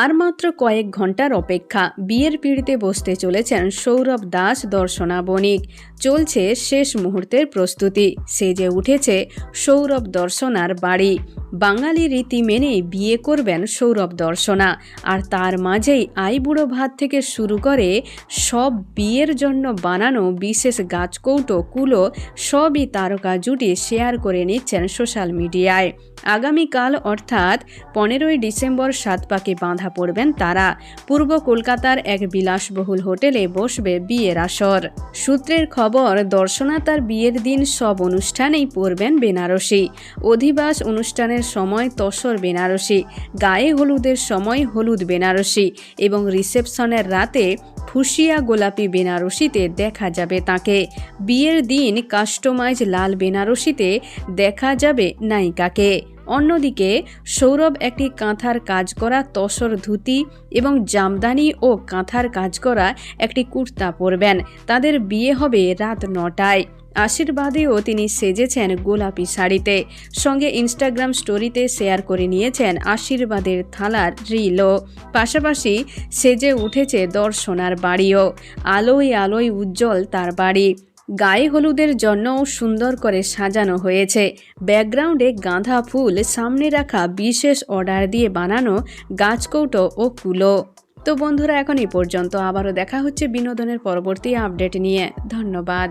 আর মাত্র কয়েক ঘণ্টার অপেক্ষা বিয়ের পিড়িতে বসতে চলেছেন সৌরভ দাস দর্শনা বণিক। চলছে শেষ মুহূর্তের প্রস্তুতি। সেজে উঠেছে সৌরভ দর্শনার বাড়ি। বাঙালি রীতি মেনে বিয়ে করবেন সৌরভ দর্শনা। আর তার মাঝেই আইবুড়ো ভাত থেকে শুরু করে সব বিয়ের জন্য বানানো বিশেষ গাছকৌটো, কুলো সবই তারকা জুটি শেয়ার করে নিচ্ছেন সোশ্যাল মিডিয়ায়। আগামীকাল অর্থাৎ পনেরোই ডিসেম্বর সাত পাকে বাঁধা পড়বেন তারা। পূর্ব কলকাতার এক বিলাসবহুল হোটেলে বসবে বিয়ের আসর। সূত্রের খবর, দর্শনা তার বিয়ের দিন সব অনুষ্ঠানেই পরবেন বেনারসি। অধিবাস অনুষ্ঠানের সময় তসর বেনারসি, গায়ে হলুদের সময় হলুদ বেনারসি এবং রিসেপশনের রাতে ফুসিয়া গোলাপি বেনারসিতে দেখা যাবে তাকে। বিয়ের দিন কাস্টমাইজ লাল বেনারসিতে দেখা যাবে নায়িকাকে। অন্যদিকে সৌরভ একটি কাঁথার কাজ করা তসর ধুতি এবং জামদানি ও কাঁথার কাজ করা একটি কুর্তা পরবেন। তাদের বিয়ে হবে রাত নটায়। আশীর্বাদেও তিনি সেজেছেন গোলাপি শাড়িতে। সঙ্গে ইনস্টাগ্রাম স্টোরিতে শেয়ার করে নিয়েছেন আশীর্বাদের থালার রিলও পাশাপাশি সেজে উঠেছে দর্শনার বাড়িও। আলোয় আলোয় উজ্জ্বল তার বাড়ি। গায়ে হলুদের জন্যও সুন্দর করে সাজানো হয়েছে। ব্যাকগ্রাউন্ডে গাঁদা ফুল সামনে রাখা বিশেষ অর্ডার দিয়ে বানানো গাছকৌটো ও কুলো। তো বন্ধুরা, এখন এই পর্যন্ত আবারও দেখা হচ্ছে বিনোদনের পরবর্তী আপডেট নিয়ে। ধন্যবাদ।